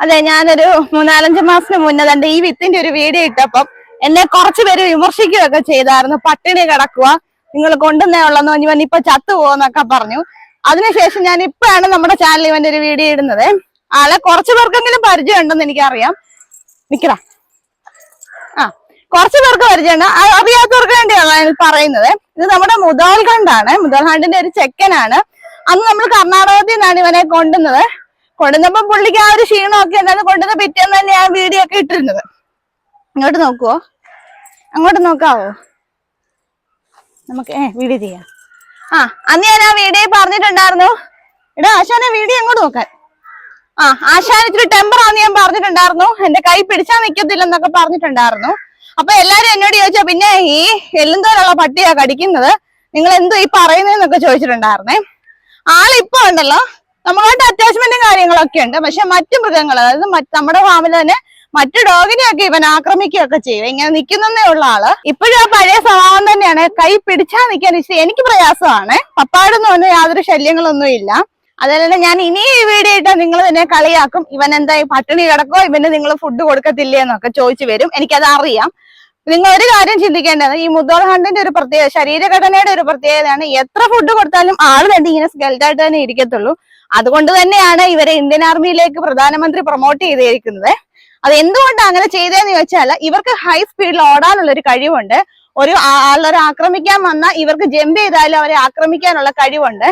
അതെ ഞാനൊരു മൂന്നാലഞ്ച് മാസത്തിന് മുന്നേ തന്റെ ഈ വിത്തിന്റെ ഒരു വീഡിയോ ഇട്ടപ്പം എന്നെ കുറച്ചു പേര് വിമർശിക്കുകയൊക്കെ ചെയ്തായിരുന്നു. പട്ടിണി കിടക്കുക നിങ്ങൾ കൊണ്ടുവന്നേ ഉള്ളെന്ന് പറഞ്ഞു ഇവൻ ഇപ്പൊ ചത്തു പോകുന്നൊക്കെ പറഞ്ഞു. അതിനുശേഷം ഞാൻ ഇപ്പോഴാണ് നമ്മുടെ ചാനലിൽ ഇവന്റെ ഒരു വീഡിയോ ഇടുന്നത്. ആളെ കുറച്ചു പേർക്കെങ്കിലും പരിചയം ഉണ്ടെന്ന് എനിക്കറിയാം. നിക്കറ ആ കുറച്ചു പേർക്ക് പരിചയമുണ്ട് അറിയാത്തവർക്ക് വേണ്ടിയാണ് പറയുന്നത്? ഇത് നമ്മുടെ മുതൽഖണ്ഡാണ്. മുതൽഖണ്ഡിന്റെ ഒരു ചെക്കനാണ്. അന്ന് നമ്മൾ കർണാടകത്തിൽ നിന്നാണ് ഇവനെ കൊണ്ടുവന്നത്. കൊണ്ടുവന്നപ്പോ പുള്ളിക്ക് ആ ഒരു ക്ഷീണമൊക്കെ ഉണ്ടായിരുന്നു. കൊണ്ടുവന്ന പിറ്റേന്ന് തന്നെ ഞാൻ വീഡിയോ ഒക്കെ ഇട്ടിരുന്നത്. ഇങ്ങോട്ട് നോക്കുവോ? അങ്ങോട്ട് നോക്കാവോ? നമുക്ക് ഏ വീഡിയോ ചെയ്യാം. ആ അന്ന് ഞാൻ ആ വീഡിയോ പറഞ്ഞിട്ടുണ്ടായിരുന്നു. എടാ ആശാനെ വീഡിയോ അങ്ങോട്ട് നോക്കാൻ. ആ ആശാൻ ഇച്ചിരി ടെമ്പർ ആന്ന് ഞാൻ പറഞ്ഞിട്ടുണ്ടായിരുന്നു. എന്റെ കൈ പിടിച്ചാൽ നിക്കത്തില്ലെന്നൊക്കെ പറഞ്ഞിട്ടുണ്ടായിരുന്നു. അപ്പൊ എല്ലാരും എന്നോട് ചോദിച്ചാ പിന്നെ ഈ എല്ലുന്തോലുള്ള പട്ടിയാ കടിക്കുന്നത്? നിങ്ങൾ എന്തോ ഈ പറയുന്നതെന്നൊക്കെ ചോദിച്ചിട്ടുണ്ടായിരുന്നേ. ആളിപ്പോ ഉണ്ടല്ലോ. നമ്മളായിട്ട് അറ്റാച്ച്മെന്റും കാര്യങ്ങളൊക്കെ ഉണ്ട്. പക്ഷെ മറ്റു മൃഗങ്ങൾ അതായത് നമ്മുടെ ഫാമിൽ തന്നെ മറ്റു ഡോഗിനെയൊക്കെ ഇവൻ ആക്രമിക്കുകയൊക്കെ ചെയ്യും. ഇങ്ങനെ നിൽക്കുന്നേ ഉള്ള ആൾ. ഇപ്പോഴും ആ പഴയ സ്വഭാവം തന്നെയാണ്. കൈ പിടിച്ചാൽ നിൽക്കാൻ എനിക്ക് പ്രയാസമാണ്. പപ്പാടൊന്നും ഒന്നും യാതൊരു ശല്യങ്ങളൊന്നും ഇല്ല. അതല്ല ഞാൻ ഇനി ഈ വീഡിയോ നിങ്ങൾ തന്നെ കളിയാക്കും. ഇവൻ എന്തായി? പട്ടിണി കിടക്കോ? ഇവന് നിങ്ങൾ ഫുഡ് കൊടുക്കത്തില്ലേ എന്നൊക്കെ ചോദിച്ചു വരും. എനിക്കത് അറിയാം നിങ്ങൾ ഒരു കാര്യം ചിന്തിക്കേണ്ടത് ഈ മുതോൾ ഹണ്ടിന്റെ ഒരു പ്രത്യേക ശരീരഘടനയുടെ ഒരു പ്രത്യേകതയാണ് എത്ര ഫുഡ് കൊടുത്താലും ആൾ തന്നെ ഇങ്ങനെ സ്കെൽറ്റായിട്ട് തന്നെ ഇരിക്കത്തുള്ളൂ. അതുകൊണ്ട് തന്നെയാണ് ഇവരെ ഇന്ത്യൻ ആർമിയിലേക്ക് പ്രധാനമന്ത്രി പ്രൊമോട്ട് ചെയ്തിരിക്കുന്നത്. അത് എന്തുകൊണ്ടാണ് അങ്ങനെ ചെയ്തതെന്ന് ചോദിച്ചാൽ ഇവർക്ക് ഹൈ സ്പീഡിൽ ഓടാനുള്ള ഒരു കഴിവുണ്ട്. ഒരു ആളൊരു ആക്രമിക്കാൻ വന്നാൽ ഇവർക്ക് ജമ്പ് ചെയ്താലും അവരെ ആക്രമിക്കാനുള്ള കഴിവുണ്ട്.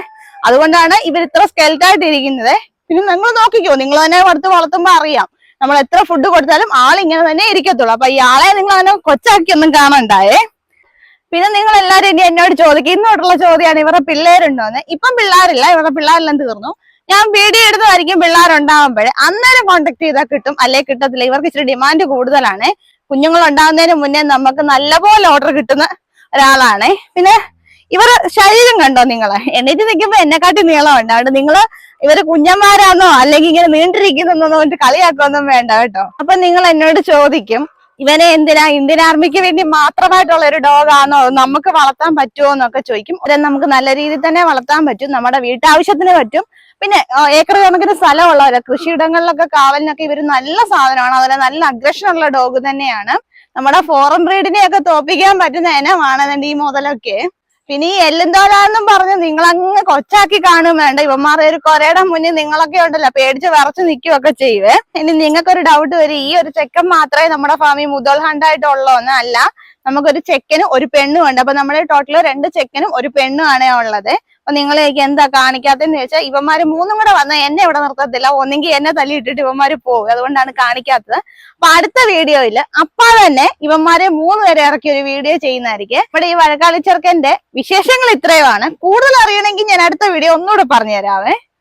അതുകൊണ്ടാണ് ഇവർ ഇത്ര സ്കെൽറ്റായിട്ട് ഇരിക്കുന്നത് പിന്നെ നിങ്ങൾ നോക്കിക്കോ നിങ്ങൾ തന്നെ അടുത്ത് വളർത്തുമ്പോ അറിയാം. നമ്മൾ എത്ര ഫുഡ് കൊടുത്താലും ആൾ ഇങ്ങനെ തന്നെ ഇരിക്കത്തുള്ളൂ. അപ്പൊ ഇയാളെ നിങ്ങൾ അങ്ങനെ കൊച്ചാക്കി ഒന്നും കാണണ്ടായേ. പിന്നെ നിങ്ങൾ എല്ലാരും ഇനി എന്നോട് ചോദിക്കും ഇന്നോട്ടുള്ള ചോദ്യമാണ് ഇവരുടെ പിള്ളേരുണ്ടോന്ന് ഇപ്പം പിള്ളേരില്ല ഇവരുടെ പിള്ളേരെല്ലാം തീർന്നു. ഞാൻ വീഡിയോ എടുത്തതായിരിക്കും പിള്ളേരുണ്ടാകുമ്പോഴേ അന്നേരം കോണ്ടാക്ട് ചെയ്താൽ കിട്ടും അല്ലെ കിട്ടത്തില്ല. ഇവർക്ക് ഇച്ചിരി ഡിമാൻഡ് കൂടുതലാണ്. കുഞ്ഞുങ്ങൾ ഉണ്ടാകുന്നതിന് മുന്നേ നമുക്ക് നല്ലപോലെ ഓർഡർ കിട്ടുന്ന ഒരാളാണ്. പിന്നെ ഇവരുടെ ശരീരം കണ്ടോ നിങ്ങളെ? എണീറ്റ് നിൽക്കുമ്പോ എന്നെക്കാട്ടി നീളമുണ്ട്. അതുകൊണ്ട് നിങ്ങൾ ഇവർ കുഞ്ഞന്മാരാന്നോ അല്ലെങ്കിൽ ഇങ്ങനെ നീണ്ടിരിക്കുന്നോ കൊണ്ട് കളിയാക്കൊന്നും വേണ്ട കേട്ടോ. അപ്പൊ നിങ്ങൾ എന്നോട് ചോദിക്കും ഇവനെ എന്തിനാ ഇന്ത്യൻ ആർമിക്ക് വേണ്ടി മാത്രമായിട്ടുള്ള ഒരു ഡോഗാണോ നമുക്ക് വളർത്താൻ പറ്റുമോ എന്നൊക്കെ ചോദിക്കും. അതെ നമുക്ക് നല്ല രീതിയിൽ തന്നെ വളർത്താൻ പറ്റും. നമ്മുടെ വീട്ടാവശ്യത്തിന് പറ്റും. പിന്നെ ഏക്കർ കണക്കിന് സ്ഥലമുള്ളവരെ കൃഷിയിടങ്ങളിലൊക്കെ കാവലിനൊക്കെ ഇവർ നല്ല സാധനമാണ്. അതുപോലെ നല്ല അഗ്രഷൻ ഉള്ള ഡോഗ് തന്നെയാണ്. നമ്മുടെ ഫോറൻ ബ്രീഡിനെ ഒക്കെ തോപ്പിക്കാൻ പറ്റുന്ന ഇനമാണ് ഈ മുതലൊക്കെ. പിന്നെ ഈ എല്ലുന്തോലാന്നും പറഞ്ഞ് നിങ്ങൾ അങ്ങ് കൊച്ചാക്കി കാണും വേണ്ട. ഇവന്മാരെ ഒരു കൊരയുടെ മുന്നിൽ നിങ്ങളൊക്കെ ഉണ്ടല്ലോ പേടിച്ച് വിറച്ച് നിൽക്കുകയൊക്കെ ചെയ്യുവേ ഇനി നിങ്ങൾക്കൊരു ഡൗട്ട് വരും. ഈ ഒരു ചെക്കൻ മാത്രമേ നമ്മുടെ ഫാമിൽ മുതൽ ഹണ്ടായിട്ടുള്ളൂ എന്നല്ല. നമുക്കൊരു ചെക്കനും ഒരു പെണ്ണും ഉണ്ട്. അപ്പൊ നമ്മുടെ ടോട്ടൽ രണ്ട് ചെക്കനും ഒരു പെണ്ണും ആണ് ഉള്ളത്. അപ്പൊ നിങ്ങൾ എനിക്ക് എന്താ കാണിക്കാത്തെന്ന് ചോദിച്ചാൽ ഇവന്മാര് മൂന്നും കൂടെ വന്നാൽ എന്നെ ഇവിടെ നിർത്തത്തില്ല. ഒന്നെങ്കിൽ എന്നെ തല്ലിയിട്ടിട്ട് ഇവന്മാര് പോകും അതുകൊണ്ടാണ് കാണിക്കാത്തത്. അപ്പൊ അടുത്ത വീഡിയോയിൽ അപ്പാ തന്നെ ഇവന്മാരെ മൂന്ന് പേരെ ഇറക്കി ഒരു വീഡിയോ ചെയ്യുന്നതായിരിക്കും. ഇവിടെ ഈ വഴക്കാളി ചെറുക്കന്റെ വിശേഷങ്ങൾ ഇത്രയുമാണ്. കൂടുതൽ അറിയണമെങ്കിൽ ഞാൻ അടുത്ത വീഡിയോ ഒന്നുകൂടെ പറഞ്ഞു തരാവേ